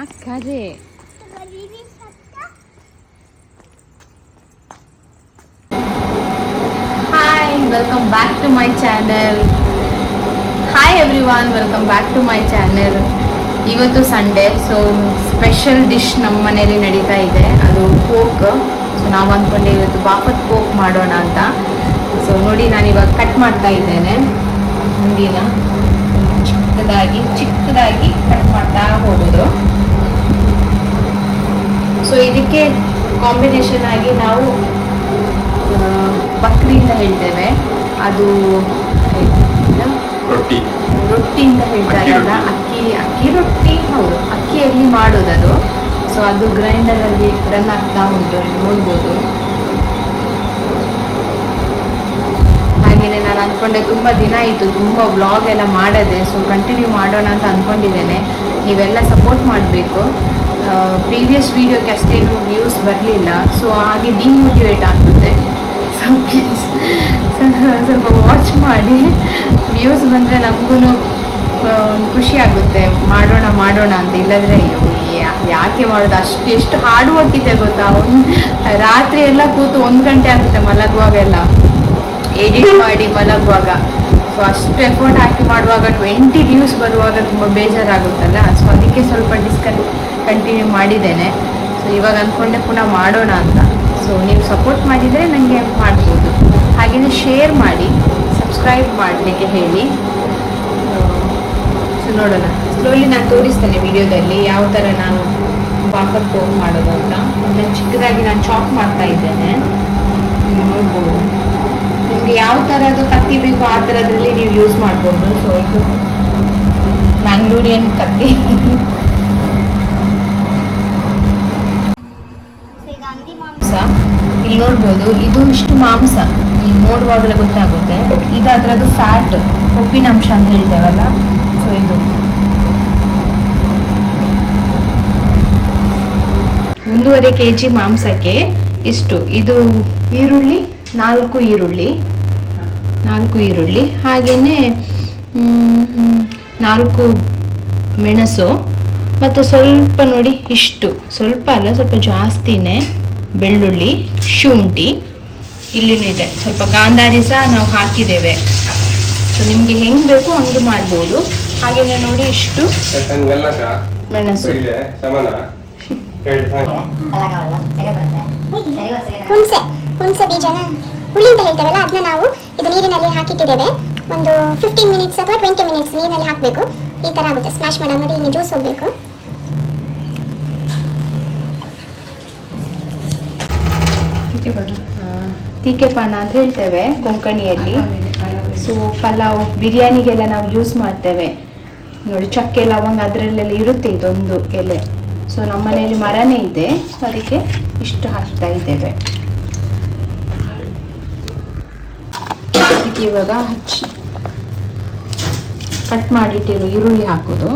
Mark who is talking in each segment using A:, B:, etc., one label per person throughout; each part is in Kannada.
A: ಯಾಕರೆ hi welcome back to my channel hi every welcome back to my channel ಇವತ್ತು ಸಂಡೇ ಸೊ ಸ್ಪೆಷಲ್ ಡಿಶ್ ನಮ್ಮ ಮನೇಲಿ ನಡೀತಾ ಇದೆ. ಅದು ಪೋಕ್ ಸೊ ನಾವು ಅಂದ್ಕೊಂಡೆ ಇವತ್ತು ಬಾಪತ್ ಪೋಕ್ ಮಾಡೋಣ ಅಂತ. ಸೊ ನೋಡಿ ನಾನು ಇವಾಗ ಕಟ್ ಮಾಡ್ತಾ ಇದ್ದೇನೆ. ಮುಂದಿನ ಚಿಕ್ಕದಾಗಿ ಚಿಕ್ಕದಾಗಿ ಕಟ್ ಮಾಡ್ತಾ ಹೋಗೋದು. ಸೊ ಇದಕ್ಕೆ ಕಾಂಬಿನೇಷನ್ ಆಗಿ ನಾವು ಬಕ್ರಿಯಿಂದ ಬಕ್ರಿ ಅಂತ ಹೇಳ್ತೇವೆ. ಅದು?
B: ರೊಟ್ಟಿ.
A: ಅಂತ ಹೇಳ್ತಾರಲ್ಲ ಅಕ್ಕಿ ಅಕ್ಕಿ ರೊಟ್ಟಿ ಹೌದು. ಅಕ್ಕಿಯಲ್ಲಿ ಮಾಡೋದದು ಸೊ ಅದು ಗ್ರೈಂಡರಲ್ಲಿ ರನ್ ಆಗ್ತಾ ಉಂಟು ನೋಡ್ಬೋದು. ಹಾಗೆಯೇ ನಾನು ಅಂದ್ಕೊಂಡೆ ತುಂಬ ದಿನ ಆಯಿತು ತುಂಬ ವ್ಲಾಗ್ ಎಲ್ಲ ಮಾಡದೆ. ಸೊ ಕಂಟಿನ್ಯೂ ಮಾಡೋಣ ಅಂತ ಅಂದ್ಕೊಂಡಿದ್ದೇನೆ ನೀವೆಲ್ಲ ಸಪೋರ್ಟ್ ಮಾಡಬೇಕು. ಪ್ರೀವಿಯಸ್ ವೀಡಿಯೋಕ್ಕೆ ಅಷ್ಟೇನು ವ್ಯೂಸ್ ಬರಲಿಲ್ಲ. ಸೊ ಹಾಗೆ ಡಿಮೋಟಿವೇಟ್ ಆಗ್ತದೆ ಸೊ ಪ್ಲೀಸ್ ಸ್ವಲ್ಪ ವಾಚ್ ಮಾಡಿ. ವ್ಯೂಸ್ ಬಂದರೆ ನಮಗೂ ಖುಷಿ ಆಗುತ್ತೆ. ಮಾಡೋಣ ಮಾಡೋಣ ಅಂತ. ಇಲ್ಲದ್ರೆ ಯಾಕೆ ಮಾಡೋದು? ಅಷ್ಟು, ಎಷ್ಟು ಹಾರ್ಡ್ ವರ್ಕ್ ಇದೆ ಗೊತ್ತಾ? ಒಂದು ರಾತ್ರಿ ಎಲ್ಲ ಕೂತು ಒಂದು ಗಂಟೆ ಆಗುತ್ತೆ ಮಲಗುವಾಗೆಲ್ಲ. ಎಡಿಟ್ ಮಾಡಿ ಮಲಗುವಾಗ. ಸೊ ಅಷ್ಟು ಎಫರ್ಟ್ ಹಾಕಿ ಮಾಡುವಾಗ ಟ್ವೆಂಟಿ ವ್ಯೂಸ್ ಬರುವಾಗ ತುಂಬ ಬೇಜಾರಾಗುತ್ತಲ್ಲ? ಸೊ ಅದಕ್ಕೆ ಸ್ವಲ್ಪ ಡಿಸ್ಕನ್ ಕಂಟಿನ್ಯೂ ಮಾಡಿದ್ದೇನೆ. ಸೊ ಇವಾಗ ಅಂದ್ಕೊಂಡೆ ಪುನಃ ಮಾಡೋಣ ಅಂತ. ಸೊ ನೀವು ಸಪೋರ್ಟ್ ಮಾಡಿದರೆ ನನಗೆ ಮಾಡ್ಬೋದು. ಹಾಗೆಯೇ ಶೇರ್ ಮಾಡಿ ಸಬ್ಸ್ಕ್ರೈಬ್ ಮಾಡಲಿಕ್ಕೆ ಹೇಳಿ. ಸೊ ನೋಡೋಣ. ಸ್ಲೋಲಿ ನಾನು ತೋರಿಸ್ತೇನೆ ವಿಡಿಯೋದಲ್ಲಿ ಯಾವ ಥರ ನಾನು ಪಾಪರ್ ಫೋನ್ ಮಾಡೋದು ಅಂತ. ಮತ್ತು ಚಿಕ್ಕದಾಗಿ ನಾನು ಚಾಪ್ ಮಾಡ್ತಾ ಇದ್ದೇನೆ. ನೋಡ್ಬೋದು. ನಿಮಗೆ ಯಾವ ಥರದ್ದು ಕತ್ತಿ ಬೇಕು ಆ ಥರದ್ರಲ್ಲಿ ನೀವು ಯೂಸ್ ಮಾಡ್ಬೋದು. ಸೊ ಇದು ಮ್ಯಾಂಗ್ಳೂರಿಯನ್ ಕತ್ತಿ. ಮಾಂಸ. ಇಲ್ಲಿ ನೋಡ್ಬೋದು ಇದು ಇಷ್ಟು ಮಾಂಸ. ನೀವು ನೋಡುವಾಗಲೇ ಗೊತ್ತಾಗುತ್ತೆ. ಇದು ಅದರದ್ದು ಫ್ಯಾಟ್ ಉಪ್ಪಿನ ಅಂಶ ಅಂತ ಹೇಳ್ತೇವಲ್ಲ? ಸೊ ಇದು. ಒಂದೂವರೆ ಕೆ ಜಿ ಮಾಂಸಕ್ಕೆ ಇಷ್ಟು. ಇದು ಈರುಳ್ಳಿ ನಾಲ್ಕು ಈರುಳ್ಳಿ ನಾಲ್ಕು ಈರುಳ್ಳಿ ಹಾಗೆಯೇ ನಾಲ್ಕು ಮೆಣಸು ಮತ್ತು ಸ್ವಲ್ಪ ನೋಡಿ ಇಷ್ಟು. ಸ್ವಲ್ಪ ಅಲ್ಲ ಸ್ವಲ್ಪ ಜಾಸ್ತಿನೇ ಬೆಳ್ಳುಳ್ಳಿ ಶುಂಠಿ ಇಲ್ಲಿನೂ ಇದೆ. ಸ್ವಲ್ಪ ಗಾಂಧಾರಿ ಸಹ ನಾವು ಹಾಕಿದ್ದೇವೆ. ಸೊ ನಿಮಗೆ ಹೆಂಗೆ ಬೇಕು ಹಂಗೆ ಮಾಡ್ಬೋದು. ಹಾಗೆಯೇ ನೋಡಿ ಇಷ್ಟು ಮೆಣಸು.
B: ಇದೆ ಸಮಾನ. ಹೇಳಿ
C: ಹುಣಸೆ ಹುಣಸೆ ಬೀಜನ ಹುಳಿ ಅಂತ ಹೇಳ್ತೇವಲ್ಲ ಅದನ್ನ ನಾವು ಇದು ನೀರಿನಲ್ಲಿ ಹಾಕಿಟ್ಟಿದ್ದೇವೆ. ಒಂದು ಫಿಫ್ಟೀನ್ ಮಿನಿಟ್ಸ್ ಅಥವಾ ಟ್ವೆಂಟಿ ಮಿನಿಟ್ಸ್ ನೀರಿನಲ್ಲಿ ಹಾಕಬೇಕು. ಈ ಥರ ಆಗುತ್ತೆ. ಸ್ಮ್ಯಾಶ್ ಮಾಡೋ ನೋಡಿ ಇನ್ನು ಜ್ಯೂಸ್ ಹೋಗಬೇಕು.
A: ತೀಕೆ ಪಾನ ಅಂತ ಹೇಳ್ತೇವೆ ಕೊಂಕಣಿಯಲ್ಲಿ. ಸೊ ಪಲಾವ್, ಬಿರಿಯಾನಿಗೆಲ್ಲ ನಾವು ಯೂಸ್ ಮಾಡ್ತೇವೆ. ನೋಡಿ, ಚಕ್ಕೆ, ಲವಂಗ ಅದರಲ್ಲೆಲ್ಲ ಇರುತ್ತೆ ಇದೊಂದು ಎಲೆ. ಸೊ ನಮ್ಮ ಮನೆಯಲ್ಲಿ ಮರನೇ ಇದೆ. ಸೊ ಅದಕ್ಕೆ ಇಷ್ಟು ಹಾಕ್ತಾ ಇದ್ದೇವೆ. ಇವಾಗ ಹಚ್ಚಿ. ಕಟ್ ಮಾಡಿಟ್ಟಿರೋ ಈರುಳ್ಳಿ ಹಾಕೋದು.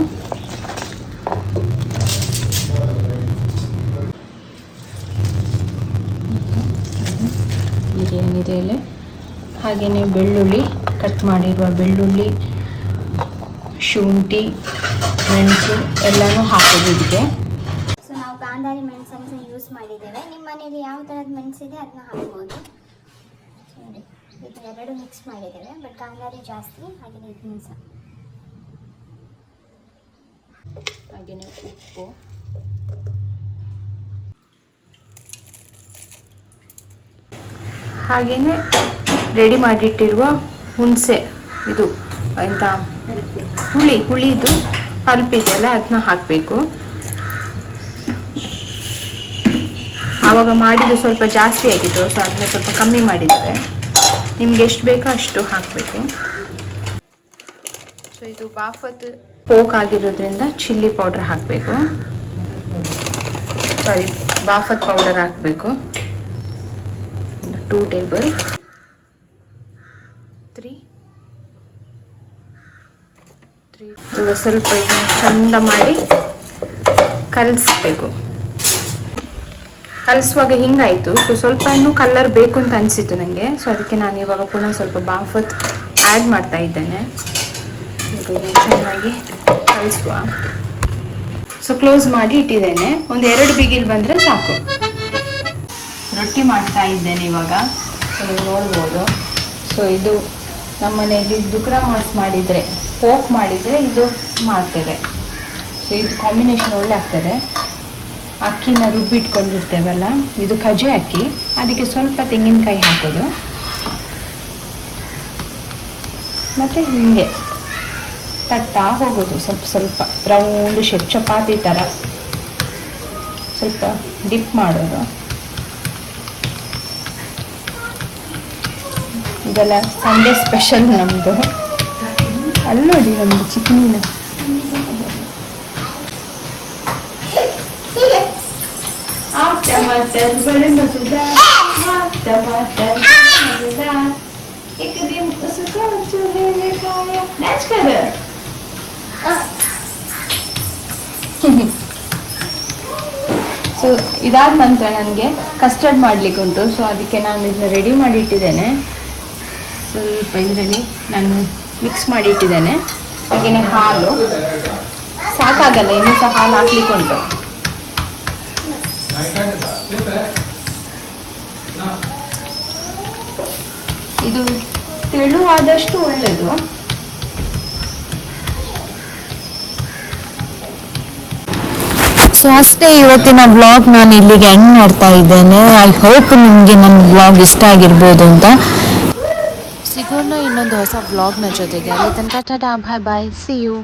A: ಇದೇನಿದೆ ಇಲ್ಲಿ? ಹಾಗೆಯೇ ಬೆಳ್ಳುಳ್ಳಿ ಕಟ್ ಮಾಡಿರುವ ಬೆಳ್ಳುಳ್ಳಿ, ಶುಂಠಿ, ಮೆಣಸು ಎಲ್ಲನೂ ಹಾಕೋದು ಇದಕ್ಕೆ
C: ಸೊ ನಾವು ಗಾಂಧಾರಿ ಮೆಣಸನ್ನು ಯೂಸ್ ಮಾಡಿದ್ದೇವೆ. ನಿಮ್ಮ ಮನೇಲಿ ಯಾವ ಥರದ ಮೆಣಸಿದೆ, ಅದನ್ನ ಹಾಕ್ಬೋದು. ಇದು ಎರಡು ಮಿಕ್ಸ್ ಮಾಡಿದ್ದೇವೆ ಬಟ್ ಕಾಂಗಾರಿ ಜಾಸ್ತಿ ಹಾಗೆ ಇದನ್ನು ಸಹ
A: ಹಾಗೆಯೇ ಉಪ್ಪು. ಹಾಗೆಯೇ ರೆಡಿ ಮಾಡಿಟ್ಟಿರುವ ಹುಣಸೆ ಇದು, ಎಂತ? ಹುಳಿ, ಹುಳಿದು ಅಲ್ಪಿದೆಯಲ್ಲ ಅದನ್ನ ಹಾಕಬೇಕು. ಆವಾಗ ಮಾಡಿದ್ದು ಸ್ವಲ್ಪ ಜಾಸ್ತಿ ಆಗಿತ್ತು ಸೊ ಅದನ್ನ ಸ್ವಲ್ಪ ಕಮ್ಮಿ ಮಾಡಿದ್ದೇವೆ. ನಿಮ್ಗೆ ಎಷ್ಟು ಬೇಕೋ ಅಷ್ಟು ಹಾಕಬೇಕು. ಸೊ ಇದು ಬಾಫತ್ ಪೋಕ್ ಆಗಿರೋದ್ರಿಂದ ಚಿಲ್ಲಿ ಪೌಡರ್ ಹಾಕಬೇಕು. ಸಾರಿ ಬಾಫತ್ ಪೌಡರ್ ಹಾಕಬೇಕು. Two table. ತ್ರೀ. ತ್ರೀ. ಸ್ವಲ್ಪ ಚಂದ ಮಾಡಿ ಕಲಿಸ್ಬೇಕು. ಕಲಿಸುವಾಗ ಹಿಂಗಾಯಿತು? ಸೊ ಸ್ವಲ್ಪ ಇನ್ನೂ ಕಲರ್ ಬೇಕು ಅಂತ ಅನಿಸಿತು ನನಗೆ ಸೊ ಅದಕ್ಕೆ ನಾನು ಇವಾಗ ಪುನಃ ಸ್ವಲ್ಪ ಬಾಫತ್ ಆ್ಯಡ್ ಮಾಡ್ತಾ ಇದ್ದೇನೆ. ಚೆನ್ನಾಗಿ ಕಲಿಸುವ. ಸೊ ಕ್ಲೋಸ್ ಮಾಡಿ ಇಟ್ಟಿದ್ದೇನೆ. ಒಂದು ಎರಡು ಬಿಗಿಲ್ ಬಂದರೆ ಸಾಕು. ರೊಟ್ಟಿ ಮಾಡ್ತಾ ಇದ್ದೇನೆ ಇವಾಗ. ನೋಡ್ಬೋದು. ಸೊ ಇದು ನಮ್ಮ ಮನೆಯಲ್ಲಿ ದುಗ್ರ ಮಾಸ್ ಮಾಡಿದರೆ, ಪೋಕ್ ಮಾಡಿದರೆ ಇದು ಮಾಡ್ತೇವೆ. ಸೊ ಇದು ಕಾಂಬಿನೇಷನ್ ಒಳ್ಳೆ ಆಗ್ತದೆ. ಅಕ್ಕಿನ ರುಬ್ಬಿಟ್ಕೊಂಡಿರ್ತೇವಲ್ಲ, ಇದು ಕಜೆ ಅಕ್ಕಿ. ಅದಕ್ಕೆ ಸ್ವಲ್ಪ ತೆಂಗಿನಕಾಯಿ ಹಾಕೋದು. ಮತ್ತು ಹೀಗೆ ತಟ್ಟಾ ಹೋಗೋದು ಸ್ವಲ್ಪ ಸ್ವಲ್ಪ. ರೌಂಡ್ ಶೇಪ್, ಚಪಾತಿ ಥರ ಸ್ವಲ್ಪ ಡಿಪ್ ಮಾಡೋದು. ಇದೆಲ್ಲ ಸಂಡೇ ಸ್ಪೆಷಲ್ ನಮ್ಮದು ಅಲ್ಲಿ ನೋಡಿ ನಮ್ಮದು ಚಿಕನಿನ टमाटर बड़े मजेदार हाँ, टमाटर मजेदार एक दिन उसको चूल्हे में खाया नाच कर ಸೊ ಇದಾದ ನಂತರ ನನಗೆ ಕಸ್ಟರ್ಡ್ ಮಾಡಲಿಕ್ಕೆ ಉಂಟು ಸೊ ಅದಕ್ಕೆ ನಾನು ಇದನ್ನ ರೆಡಿ ಮಾಡಿ ಇಟ್ಟಿದ್ದೇನೆ ಸ್ವಲ್ಪ ಇದರಲ್ಲಿ ನಾನು ಮಿಕ್ಸ್ ಮಾಡಿ ಇಟ್ಟಿದ್ದೇನೆ ಹಾಗೆಯೇ ಹಾಲು ಸಾಕಾಗಲ್ಲ ಇನ್ನೂ ಸಹ ಹಾಲು ಹಾಕ್ಲಿಕ್ಕೆ ಉಂಟು ಇದು ತೆಳುವಾದಷ್ಟು ಒಳ್ಳೆಯದು.
D: ಸೊ ಅಷ್ಟೇ ಇವತ್ತಿನ ಬ್ಲಾಗ್ ನಾನು ಇಲ್ಲಿಗೆ ಎಂಡ್ ಮಾಡ್ತಾ ಇದ್ದೇನೆ. ಐ ಹೋಪ್ ನಿಮಗೆ ನನ್ನ ಬ್ಲಾಗ್ ಇಷ್ಟ ಆಗಿರ್ಬೋದು ಅಂತ. ಸಿಗೋಣ ಇನ್ನೊಂದು ಹೊಸ ಬ್ಲಾಗ್ನ ಜೊತೆಗೆ. ಅಲ್ಲಿ ತನಕ tata bye bye see you